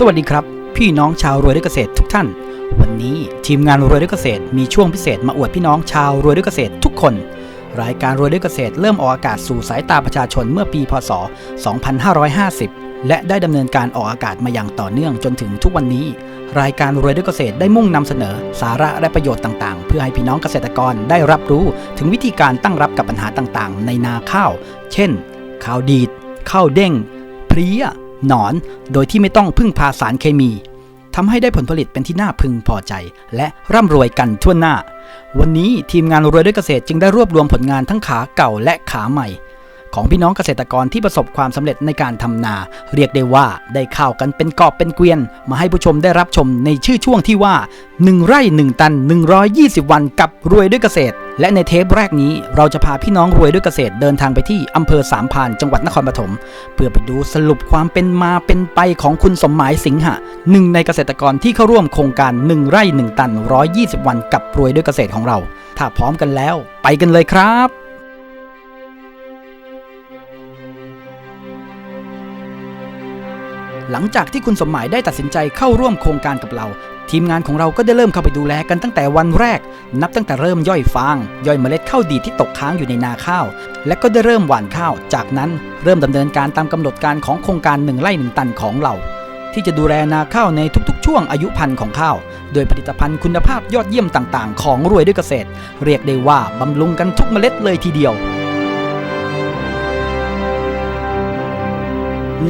สวัสดีครับ พี่น้องชาวรวยด้วยเกษตรทุกท่าน วันนี้ทีมงานรวยด้วยเกษตรมีช่วงพิเศษมาอวดพี่น้องชาวรวยด้วยเกษตรทุกคน รายการรวยด้วยเกษตรเริ่มออกอากาศสู่สายตาประชาชนเมื่อปีพศ 2550 และได้ดำเนินการออกอากาศมาอย่างต่อเนื่องจนถึงทุกวันนี้ รายการรวยด้วยเกษตรได้มุ่งนำเสนอ สาระและประโยชน์ต่างๆ เพื่อให้พี่น้องเกษตรกรได้รับรู้ถึงวิธีการตั้งรับกับปัญหาต่างๆ ในนาข้าว เช่น ข้าวดีดข้าวเด้งเพลี้ย หนอน โดยที่ไม่ต้องพึ่งพาสารเคมีทำให้ได้ผลผลิตเป็นที่น่าพึงพอใจ และร่ำรวยกันทั่วหน้า วันนี้ทีมงานรวยด้วยเกษตรจึงได้รวบรวมผลงานทั้งขาเก่าและขาใหม่ ของพี่น้องเกษตรกรที่ประสบความสำเร็จในการทำนา เรียกได้ว่าได้ข้าวกันเป็นกอบเป็นเกวียน มาให้ผู้ชมได้รับชมในชื่อช่วงที่ว่า 1 ไร่ 1 ตัน 120 วันกับรวยด้วยเกษตร และในเทปแรกนี้เราจะพาพี่น้องรวยด้วยเกษตรเดินทางไปที่อำเภอสามพานจังหวัดนครปฐมเพื่อไปดูสรุปความเป็นมาเป็นไปของคุณสมหมายสิงหะหนึ่งในเกษตรกรที่เข้าร่วมโครงการ 1 ไร่ 1 ตัน 120 วันกับรวยด้วยเกษตรของเรา ถ้าพร้อมกันแล้ว ไปกันเลยครับ หลังจากที่คุณสมหมายได้ตัดสินใจเข้าร่วมโครงการกับเรา ทีมงานของเราก็ได้เริ่มเข้าไปดูแลกันตั้งแต่วันแรก นับตั้งแต่เริ่มย่อยฟาง ย่อยเมล็ดข้าวดีที่ตกค้างอยู่ในนาข้าว และก็ได้เริ่มหว่านข้าว จากนั้นเริ่มดำเนินการตามกำหนดการของโครงการหนึ่งไร่หนึ่งตันของเรา ที่จะดูแลนาข้าวในทุกๆ ช่วงอายุพันธุ์ของข้าว โดยผลิตภัณฑ์คุณภาพยอดเยี่ยมต่างๆ ของรวยด้วยเกษตร เรียกได้ว่าบำรุงกันทุกเมล็ดเลยทีเดียว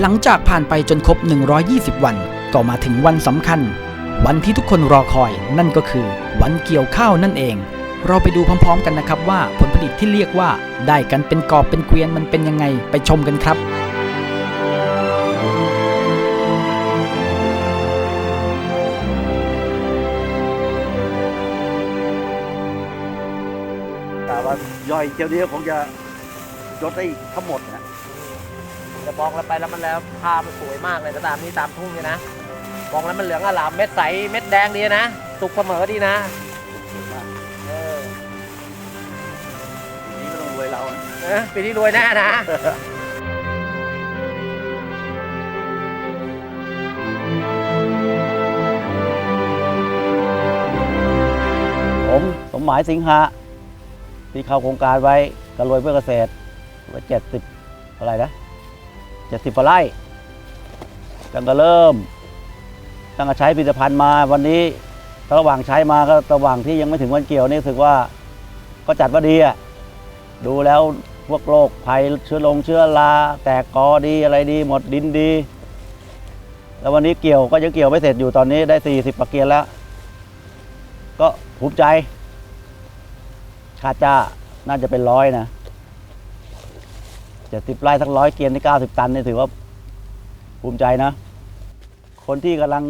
หลังจากผ่านไปจนครบ 120 วัน ก็มาถึงวันสำคัญ วันที่ทุกคนรอคอยนั่นก็คือ วันเกี่ยวข้าวนั่นเอง เราไปดูพร้อมๆกันนะครับว่าผลผลิตที่เรียกว่าได้กันเป็นกอบเป็นเกวียนมันเป็นยังไงไปชมกันครับแต่ว่าย่อยเที่ยวนี้คงจะลดได้ทั้งหมดนะ จะมองแล้วไปแล้วมันแล้วภาพมันสวยมากเลยก็ตามนี้ตามทุ่งเลยนะมองแล้วมันเหลืองอลามเม็ดใสเม็ดแดงดีนะสุกเสมอดีนะสวยมากเออทีนี้ก็ต้องรวยเรานะเออปีนี้รวยแน่นะผมสมหมายสิงหะที่เข้าโครงการไว้กระรวยเพื่อเกษตรไว้เจ็ดสิบอะไรนะ เจ็ดสิบกว่าไร่ตั้งแต่เริ่ม ตั้งแต่ใช้ผลิตภัณฑ์มาวันนี้ระหว่างใช้มาก็ระหว่างที่ยังไม่ถึงวันเกี่ยวนี่รู้สึกว่าก็จัดว่าดีอะดูแล้วพวกโรคภัยเชื้อลงเชื้อราแตกกอดีอะไรดี หมดดินดี แล้ววันนี้เกี่ยวก็ยังเกี่ยวไม่เสร็จอยู่ตอนนี้ได้ 40ปากเกียนแล้ว ก็ภูมิใจคาดจ้าน่าจะเป็นร้อยนะ เจ็ดสิบไร่สักร้อยเกียนที่เก้าสิบตันนี่ถือว่าภูมิใจนะ คนที่กำลัง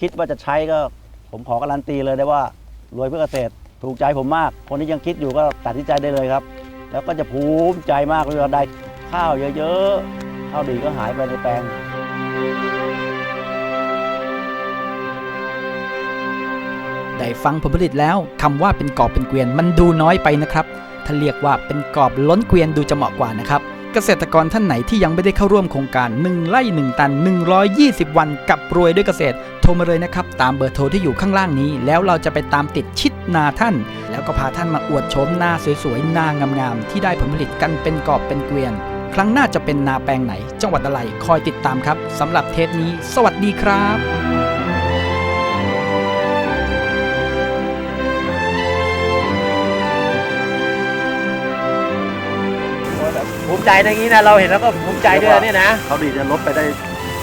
คิดว่าจะใช้ก็ ผมขอการันตีเลยได้ว่ารวยเพื่อเกษตร ถูกใจผมมาก คนที่ยังคิดอยู่ก็ตัดสินใจได้เลยครับ แล้วก็จะภูมิใจมากเวลาได้ข้าวเยอะๆข้าวดีก็หายไปในแปลงได้ฟังผลผลิตแล้วคำว่าเป็นกอบเป็นเกวียนมันดูน้อยไปนะครับ ถ้าเรียกว่าเป็นกอบล้นเกวียนดูจะเหมาะกว่านะครับ เกษตรกรท่านไหนที่ยังไม่ได้เข้าร่วมโครงการ 1 ไร่ 1 ตัน 120 วันกับรวยด้วยเกษตร โทรมาเลยนะครับ ตามเบอร์โทรที่อยู่ข้างล่างนี้ แล้วเราจะไปตามติดชิดนาท่าน แล้วก็พาท่านมาอวดโฉมนาสวยๆนางามๆที่ได้ผลผลิตกันเป็นกอบเป็นเกวียน ครั้งหน้าจะเป็นนาแปลงไหน จังหวัดอะไรคอยติดตามครับสำหรับเทปนี้ สวัสดีครับ มิใจในนี้นะเราเห็นแล้วก็ภูมิใจด้วยนะเนี่ยนะ เขาดีจะลดไปได้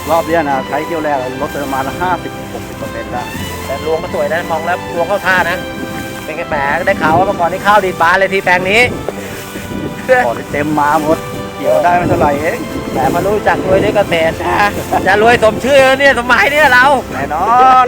รอบเนี้ยนะใช้เที่ยวแรกลดไปประมาณห้าสิบหกสิบเปอร์เซ็นต์ได้แต่รวงก็สวยนะมองแล้วรวงเข้าท่านะ เป็นไงแหมได้ข่าวว่าเมื่อก่อนนี่ข้าวดีดบานเลยที่แปลงนี้พอได้เต็มมาหมด เกี่ยวได้ไม่เท่าไหร่เองแต่มารู้จักรวยด้วยเกษตรนะจะรวยสมชื่อเนี่ยสมัยเนี่ยเรา แน่นอน